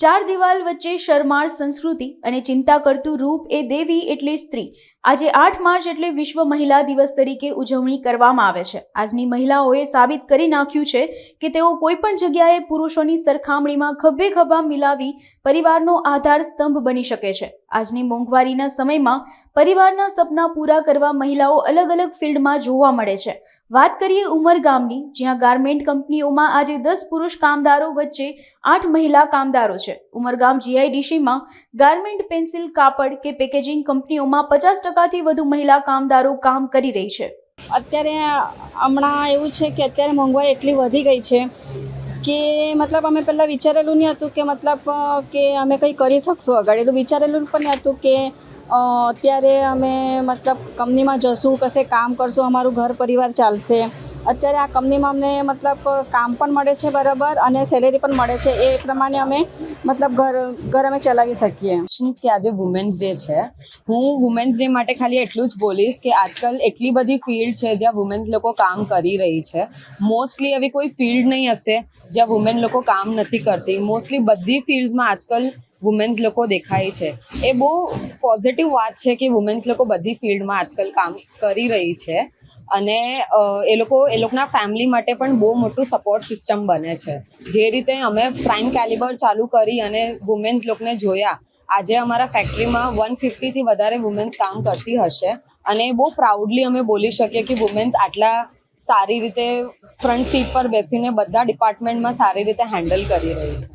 ચાર દિવાલ વચ્ચે શરમાળ સંસ્કૃતિ અને ચિંતા કરતું રૂપ એ દેવી એટલે સ્ત્રી. આજે આઠ માર્ચ એટલે વિશ્વ મહિલા દિવસ તરીકે ઉજવણી કરવામાં આવે છે. આજની મહિલાઓએ સાબિત કરી નાખ્યું છે કે તેઓ કોઈ પણ જગ્યાએ પુરુષોની સરખામણીમાં ખભે ખભા મિલાવી પરિવારનો આધાર સ્તંભ બની શકે છે. આજની મોંઘવારીના સમયમાં પરિવારના સપના પૂરા કરવા મહિલાઓ અલગ અલગ ફિલ્ડમાં જોવા મળે છે. વાત કરીએ ઉમરગામની જ્યાં ગાર્મેન્ટ કંપનીઓમાં આજે દસ પુરુષ કામદારો વચ્ચે આઠ મહિલા કામદારો છે. ઉમરગામ જીઆઈડીસીમાં ગાર્મેન્ટ પેન્સિલ કાપડ કે પેકેજિંગ કંપનીઓમાં પચાસ ટકાથી વધુ મહિલા કામદારો કામ કરી રહી છે. અત્યારે હમણાં એવું છે કે અત્યારે મોંઘવારી એટલી વધી ગઈ છે કે મતલબ અમે પહેલાં વિચારેલું નહીં હતું કે મતલબ કે અમે કંઈ કરી શકશું. આગળ એટલું વિચારેલું પણ નહીં હતું કે અત્યારે અમે મતલબ કંપનીમાં જશું, કશે કામ કરશું, અમારું ઘર પરિવાર ચાલશે. અત્યારે આ કંપનીમાં અમને મતલબ કામ પણ મળે છે બરાબર અને સેલેરી પણ મળે છે. એ પ્રમાણે અમે મતલબ ઘર ઘર અમે ચલાવી શકીએ. મીન્સ કે આજે વુમેન્સ ડે છે. હું વુમેન્સ ડે માટે ખાલી એટલું જ બોલીશ કે આજકાલ એટલી બધી ફિલ્ડ છે જ્યાં વુમેન્સ લોકો કામ કરી રહી છે. મોસ્ટલી એવી કોઈ ફિલ્ડ નહીં હશે જ્યાં વુમેન લોકો કામ નથી કરતી. મોસ્ટલી બધી ફિલ્ડ્સમાં આજકાલ વુમેન્સ લોકો દેખાય છે. એ બહુ પોઝિટિવ વાત છે કે વુમેન્સ લોકો બધી ફિલ્ડમાં આજકાલ કામ કરી રહી છે. અને એ લોકો, એ લોકોના ફેમિલી માટે પણ બહુ મોટું સપોર્ટ સિસ્ટમ બને છે. જે રીતે અમે પ્રાઇમ કેલિબર ચાલુ કરી અને વુમેન્સ લોકોને જોયા, આજે અમારા ફેક્ટરીમાં વન ફિફ્ટીથી વધારે વુમેન્સ કામ કરતી હશે. અને બહુ પ્રાઉડલી અમે બોલી શકીએ કે વુમેન્સ આટલા સારી રીતે ફ્રન્ટ સીટ પર બેસીને બધા ડિપાર્ટમેન્ટમાં સારી રીતે હેન્ડલ કરી રહી છે.